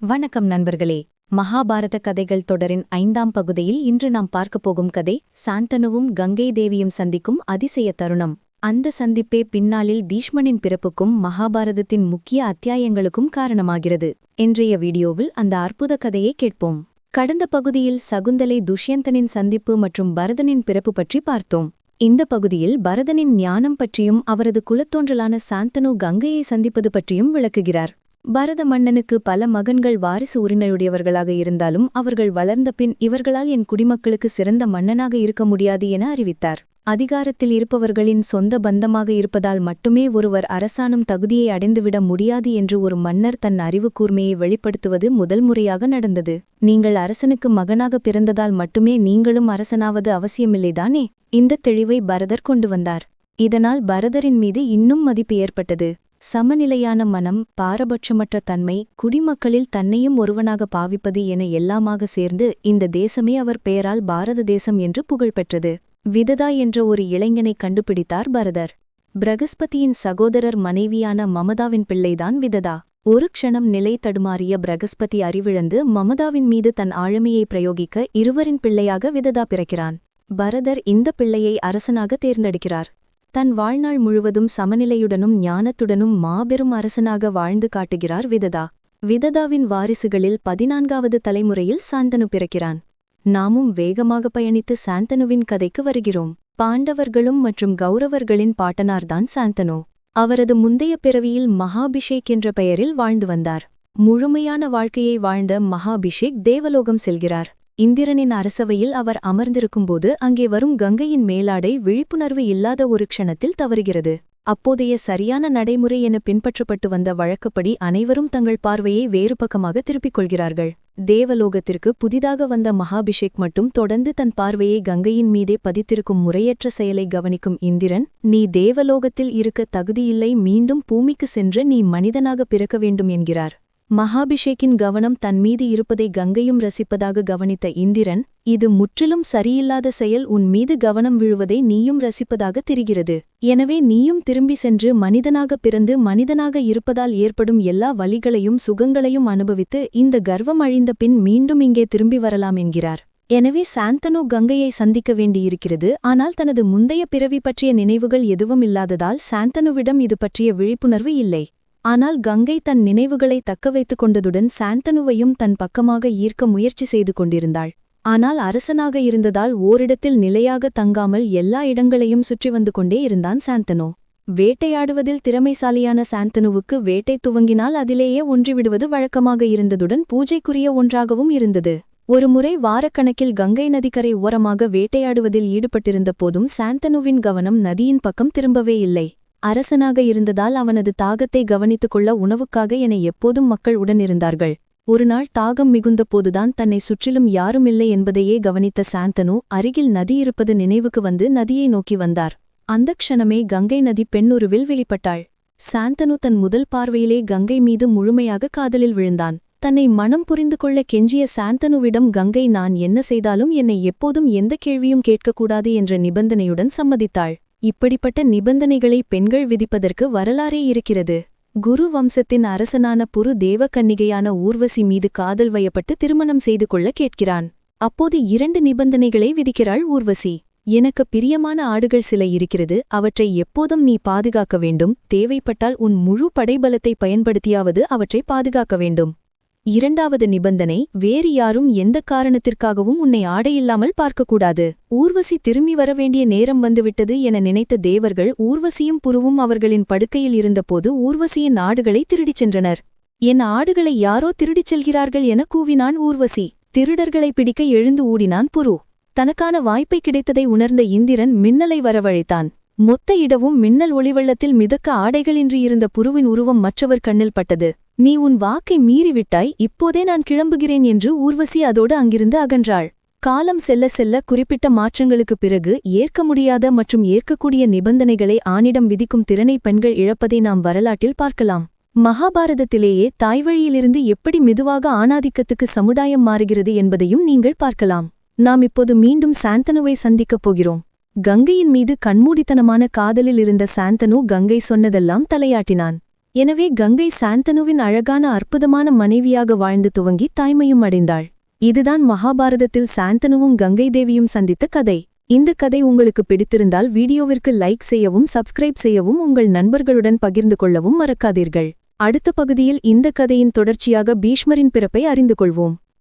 வணக்கம் நண்பர்களே. மகாபாரத கதைகள் தொடரின் ஐந்தாம் பகுதியில் இன்று நாம் பார்க்கப் போகும் கதை சாந்தனுவும் கங்கை தேவியும் சந்திக்கும் அதிசய தருணம். அந்த சந்திப்பே பின்னாளில் தீஷ்மனின் பிறப்புக்கும் மகாபாரதத்தின் முக்கிய அத்தியாயங்களுக்கும் காரணமாகிறது. இன்றைய வீடியோவில் அந்த அற்புத கதையை கேட்போம். கடந்த பகுதியில் சகுந்தலை துஷ்யந்தனின் சந்திப்பு மற்றும் பரதனின் பிறப்பு பற்றி பார்த்தோம். இந்த பகுதியில் பரதனின் ஞானம் பற்றியும் அவரது குலத்தோன்றலான சாந்தனு கங்கையை சந்திப்பது பற்றியும் விளக்குகிறார். பரத மன்னனுக்கு பல மகன்கள் வாரிசு உரிமையுடையவர்களாக இருந்தாலும் அவர்கள் வளர்ந்த பின் இவர்களால் என் குடிமக்களுக்கு சிறந்த மன்னனாக இருக்க முடியாது என அறிவித்தார். அதிகாரத்தில் இருப்பவர்களின் சொந்த பந்தமாக இருப்பதால் மட்டுமே ஒருவர் அரசாணும் தகுதியை அடைந்துவிட முடியாது என்று ஒரு மன்னர் தன் அறிவு கூர்மையை வெளிப்படுத்துவது முதல் முறையாக நடந்தது. நீங்கள் அரசனுக்கு மகனாக பிறந்ததால் மட்டுமே நீங்களும் அரசனாவது அவசியமில்லைதானே இந்த தெளிவை பரதர் கொண்டு வந்தார். இதனால் பரதரின் மீது இன்னும் மதிப்பு ஏற்பட்டது. சமநிலையான மனம் பாரபட்சமற்ற தன்மை குடிமக்களில் தன்னையும் ஒருவனாக பாவிப்பது என எல்லாமாக சேர்ந்து இந்த தேசமே அவர் பெயரால் பாரத தேசம் என்று புகழ்பெற்றது விததா என்ற ஒரு இளைஞனை கண்டுபிடித்தார் பரதர். பிரகஸ்பதியின் சகோதரர் மனைவியான மமதாவின் பிள்ளைதான் விததா. ஒரு க்ஷணம் நிலை தடுமாறிய பிரகஸ்பதி அறிவிழந்து மமதாவின் மீது தன் ஆழமையை பிரயோகிக்க இருவரின் பிள்ளையாக விததா பிறக்கிறான். பரதர் இந்த பிள்ளையை அரசனாக தேர்ந்தெடுக்கிறார். தன் வாழ்நாள் முழுவதும் சமநிலையுடனும் ஞானத்துடனும் மாபெரும் அரசனாக வாழ்ந்து காட்டுகிறார் விததா. விததாவின் வாரிசுகளில் பதினான்காவது தலைமுறையில் சாந்தனு பிறக்கிறான். நாமும் வேகமாக பயணித்து சாந்தனுவின் கதைக்கு வருகிறோம். பாண்டவர்களும் மற்றும் கௌரவர்களின் பாட்டனார்தான் சாந்தனு. அவரது முந்தைய பிறவியில் மகாபிஷேக் என்ற பெயரில் வாழ்ந்து வந்தார். முழுமையான வாழ்க்கையை வாழ்ந்த மகாபிஷேக் தேவலோகம் செல்கிறார். இந்திரனின் அரசவையில் அவர் அமர்ந்திருக்கும்போது அங்கே வரும் கங்கையின் மேலாடை விழிப்புணர்வு இல்லாத ஒரு க்ஷணத்தில் தவறுகிறது. அப்போதைய சரியான நடைமுறை என பின்பற்றப்பட்டு வந்த வழக்கப்படி அனைவரும் தங்கள் பார்வையை வேறு பக்கமாக திருப்பிக் கொள்கிறார்கள். தேவலோகத்திற்கு புதிதாக வந்த மகாபிஷேக் மட்டும் தொடர்ந்து தன் பார்வையை கங்கையின் மீதே பதித்திருக்கும் முறையற்ற செயலை கவனிக்கும் இந்திரன் நீ தேவலோகத்தில் இருக்க தகுதியில்லை மீண்டும் பூமிக்கு சென்று நீ மனிதனாக பிறக்க வேண்டும் என்கிறார். மகாபிஷேக்கின் கவனம் தன் மீது இருப்பதை கங்கையும் ரசிப்பதாக கவனித்த இந்திரன் இது முற்றிலும் சரியில்லாத செயல் உன் மீது கவனம் விழுவதை நீயும் ரசிப்பதாக தெரிகிறது. எனவே நீயும் திரும்பி சென்று மனிதனாக பிறந்து மனிதனாக இருப்பதால் ஏற்படும் எல்லா வழிகளையும் சுகங்களையும் அனுபவித்து இந்த கர்வம் அழிந்த பின் மீண்டும் இங்கே திரும்பி வரலாம் என்கிறார். எனவே சாந்தனு கங்கையை சந்திக்க வேண்டியிருக்கிறது. ஆனால் தனது முந்தைய பிறவி பற்றிய நினைவுகள் எதுவும் இல்லாததால் சாந்தனுவிடம் இது பற்றிய விழிப்புணர்வு இல்லை. ஆனால் கங்கை தன் நினைவுகளை தக்கவைத்துக் கொண்டதுடன் சாந்தனுவையும் தன் பக்கமாக ஈர்க்க முயற்சி செய்து கொண்டிருந்தாள். ஆனால் அரசனாக இருந்ததால் ஓரிடத்தில் நிலையாக தங்காமல் எல்லா இடங்களையும் சுற்றி வந்து கொண்டே இருந்தான் சாந்தனு. வேட்டையாடுவதில் திறமைசாலியான சாந்தனுவுக்கு வேட்டை துவங்கினால் அதிலேயே ஒன்றிவிடுவது வழக்கமாக இருந்ததுடன் பூஜைக்குரிய ஒன்றாகவும் இருந்தது. ஒருமுறை வாரக்கணக்கில் கங்கை நதிக்கரை ஓரமாக வேட்டையாடுவதில் ஈடுபட்டிருந்த போதும் சாந்தனுவின் கவனம் நதியின் பக்கம் திரும்பவே இல்லை. அரசனாக இருந்ததால் அவனது தாகத்தை கவனித்துக் கொள்ள உணவுக்காக என எப்போதும் மக்கள் உடனிருந்தார்கள் ஒருநாள் தாகம் மிகுந்த போதுதான் தன்னை சுற்றிலும் யாருமில்லை என்பதையே கவனித்த சாந்தனு அருகில் நதி இருப்பது நினைவுக்கு வந்து நதியை நோக்கி வந்தார். அந்த க்ஷணமே கங்கை நதி பெண்ணுருவில் வெளிப்பட்டாள். சாந்தனு தன் முதல் பார்வையிலே கங்கை மீது முழுமையாக காதலில் விழுந்தான். தன்னை மனம் புரிந்து கொள்ள கெஞ்சிய சாந்தனுவிடம் கங்கை நான் என்ன செய்தாலும் என்னை எப்போதும் எந்த கேள்வியும் கேட்கக்கூடாது என்ற நிபந்தனையுடன் சம்மதித்தாள். இப்படிப்பட்ட நிபந்தனைகளை பெண்கள் விதிப்பதற்கு வரலாறே இருக்கிறது. குரு வம்சத்தின் அரசனான புரு தேவக்கன்னிகையான ஊர்வசி மீது காதல் வயப்பட்டு திருமணம் செய்து கொள்ள கேட்கிறான். அப்போது இரண்டு நிபந்தனைகளை விதிக்கிறாள் ஊர்வசி. எனக்கு பிரியமான ஆடுகள் சில இருக்கிறது அவற்றை எப்போதும் நீ பாதுகாக்க வேண்டும். தேவைப்பட்டால் உன் முழு படைபலத்தை பயன்படுத்தியாவது அவற்றை பாதுகாக்க வேண்டும். இரண்டாவது நிபந்தனை வேறு யாரும் எந்த காரணத்திற்காகவும் உன்னை ஆடையில்லாமல் பார்க்கக்கூடாது. ஊர்வசி திரும்பி வரவேண்டிய நேரம் வந்துவிட்டது என நினைத்த தேவர்கள் ஊர்வசியும் புருவும் அவர்களின் படுக்கையில் இருந்தபோது ஊர்வசியின் ஆடுகளை திருடிச் சென்றனர். என் ஆடுகளை யாரோ திருடிச் செல்கிறார்கள் என கூவினான் ஊர்வசி. திருடர்களை பிடிக்க எழுந்து ஊடினான் புரு. தனக்கான வாய்ப்பை கிடைத்ததை உணர்ந்த இந்திரன் மின்னலை வரவழைத்தான். மொத்த இடவும் மின்னல் ஒளிவெள்ளத்தில் மிதக்க ஆடைகளின்றி இருந்த புருவின் உருவம் மற்றவர் கண்ணில் பட்டது. நீ உன் வாக்கை மீறிவிட்டாய் இப்போதே நான் கிளம்புகிறேன் என்று ஊர்வசி அதோடு அங்கிருந்து அகன்றாள். காலம் செல்ல செல்ல குறிப்பிட்ட மாற்றங்களுக்குப் பிறகு ஏற்க முடியாத மற்றும் ஏற்கக்கூடிய நிபந்தனைகளை ஆணிடம் விதிக்கும் திறனை பெண்கள் இழப்பதை நாம் வரலாற்றில் பார்க்கலாம். மகாபாரதத்திலேயே தாய்வழியிலிருந்து எப்படி மெதுவாக ஆணாதிக்கத்துக்கு சமுதாயம் மாறுகிறது என்பதையும் நீங்கள் பார்க்கலாம். நாம் இப்போது மீண்டும் சாந்தனுவை சந்திக்கப் போகிறோம். கங்கையின் மீது கண்மூடித்தனமான காதலில் இருந்த சாந்தனு கங்கை சொன்னதெல்லாம் தலையாட்டினான். எனவே கங்கை சாந்தனுவின் அழகான அற்புதமான மனைவியாக வாழ்ந்து துவங்கி தாய்மையும் அடைந்தாள். இதுதான் மகாபாரதத்தில் சாந்தனுவும் கங்கை தேவியும் சந்தித்த கதை. இந்த கதை உங்களுக்கு பிடித்திருந்தால் வீடியோவிற்கு லைக் செய்யவும் சப்ஸ்கிரைப் செய்யவும் உங்கள் நண்பர்களுடன் பகிர்ந்து கொள்ளவும் மறக்காதீர்கள். அடுத்த பகுதியில் இந்த கதையின் தொடர்ச்சியாக பீஷ்மரின் பிறப்பை அறிந்து கொள்வோம்.